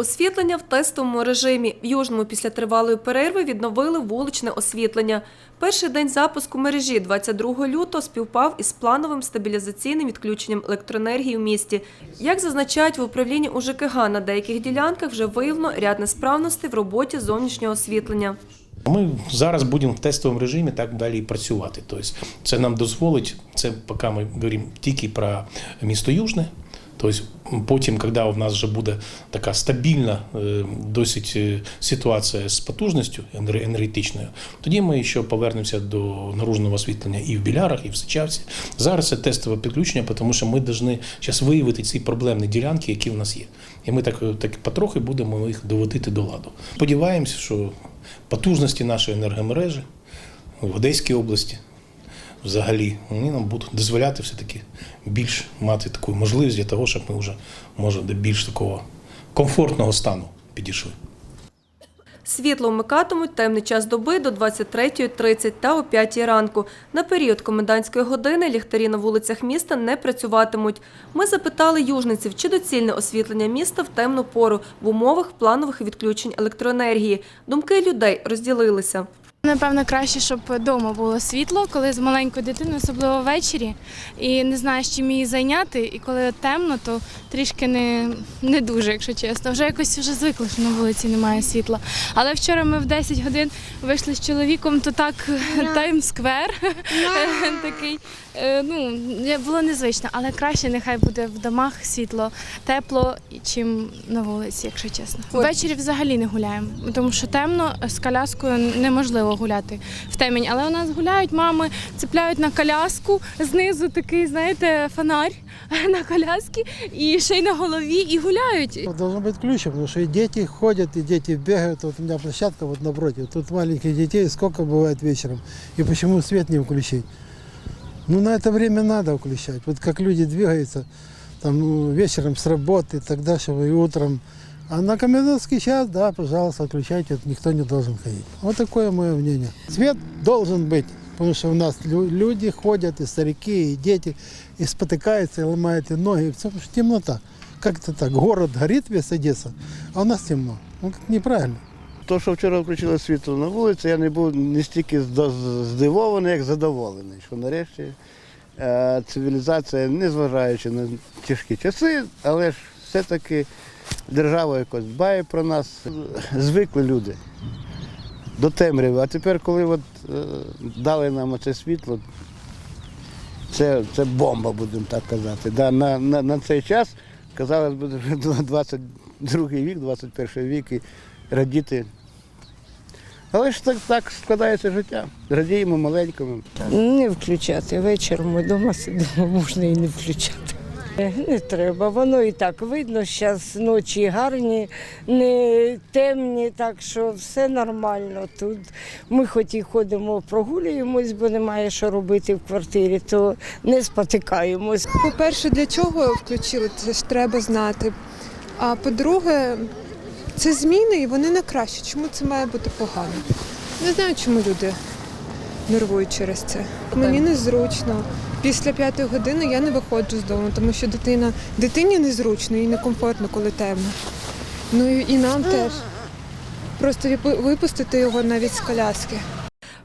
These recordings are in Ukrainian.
Освітлення в тестовому режимі. В Южному після тривалої перерви відновили вуличне освітлення. Перший день запуску мережі 22 лютого співпав із плановим стабілізаційним відключенням електроенергії в місті. Як зазначають в управлінні УЖКГ, на деяких ділянках вже виявлено ряд несправностей в роботі зовнішнього освітлення. Ми зараз будемо в тестовому режимі так далі працювати. Тобто це нам дозволить, це поки ми говоримо тільки про місто Южне. Тобто потім, коли у нас вже буде така стабільна е, досить е, ситуація з потужністю енер- енергетичною, тоді ми ще повернемося до наружного освітлення і в Білярах, і в Сичавці. Зараз це тестове підключення, тому що ми повинні зараз виявити ці проблемні ділянки, які в нас є. І ми так, так потрохи будемо їх доводити до ладу. Сподіваємося, що потужності нашої енергомережі в Одеській області взагалі вони нам будуть дозволяти все-таки більш мати таку можливість для того, щоб ми вже може до більш такого комфортного стану підійшли. Світло вмикатимуть темний час доби до 23.30 та о 5 ранку. На період комендантської години ліхтарі на вулицях міста не працюватимуть. Ми запитали южниців, чи доцільне освітлення міста в темну пору в умовах планових відключень електроенергії. Думки людей розділилися. Напевно, краще, щоб вдома було світло, коли з маленькою дитиною, особливо ввечері, і не знаєш, чим її зайняти. І коли темно, то трішки не, не дуже, якщо чесно. Вже якось вже звикли, що на вулиці немає світла. Але вчора ми в 10 годин вийшли з чоловіком, то так таймсквер такий. е, Ну, було незвично, але краще нехай буде в домах світло, тепло, чим на вулиці, якщо чесно. Ввечері взагалі не гуляємо, тому що темно з коляскою неможливо гуляти в темінь. Але у нас гуляють мами, цепляють на коляску знизу такий, знаєте, фонарь на коляскі і ще й на голові, і гуляють. Должен быть ключом, потому что и дети ходят, и дети бегают. Вот у меня площадка вот напротив. Тут маленьких детей сколько бывает вечером. И почему свет не включить? Ну, на это время надо включать. Вот как люди двигаются там ну, вечером с работы, тогда чтобы и утром. А на комендантский час, да, пожалуйста, отключайте, вот никто не должен ходить. Вот такое мое мнение. Свет должен быть, потому что у нас лю- люди ходят, и старики, и дети, и спотыкаются, и ломают и ноги, потому что темнота. Как это так? Город горит весь Одесса, а у нас темно. Ну, как неправильно. То, що вчора включили світло на вулиці, я не був не стільки здо- здивований, як задоволений, що нарешті е, цивілізація, незважаючи на тяжкі часи, але ж все-таки держава якось дбає про нас. Звикли люди до темряви. А тепер, коли от, е, дали нам це світло, це, це бомба, будемо так казати. Да, на, на, на цей час, казалось би, 22 вік, 21 вік і радіти. Але ж так, так складається життя. Радіємо маленькому. Не включати. Вечором ми вдома сидимо, можна і не включати. Не треба, воно і так видно. Зараз ночі гарні, не темні, так що все нормально тут. Ми хоч і ходимо, прогулюємось, бо немає що робити в квартирі, то не спотикаємось. По-перше, для чого включили, це ж треба знати. А по-друге, це зміни і вони на краще. Чому це має бути погано? Не знаю, чому люди нервують через це. Мені незручно. Після п'ятої години я не виходжу з дому, тому що дитина дитині незручно і некомфортно, коли темно. Ну і, нам теж. Просто випустити його навіть з коляски.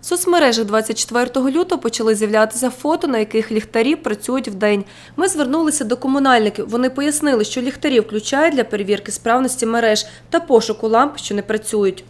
В соцмережах 24 лютого почали з'являтися фото, на яких ліхтарі працюють вдень. Ми звернулися до комунальників. Вони пояснили, що ліхтарі включають для перевірки справності мереж та пошуку ламп, що не працюють.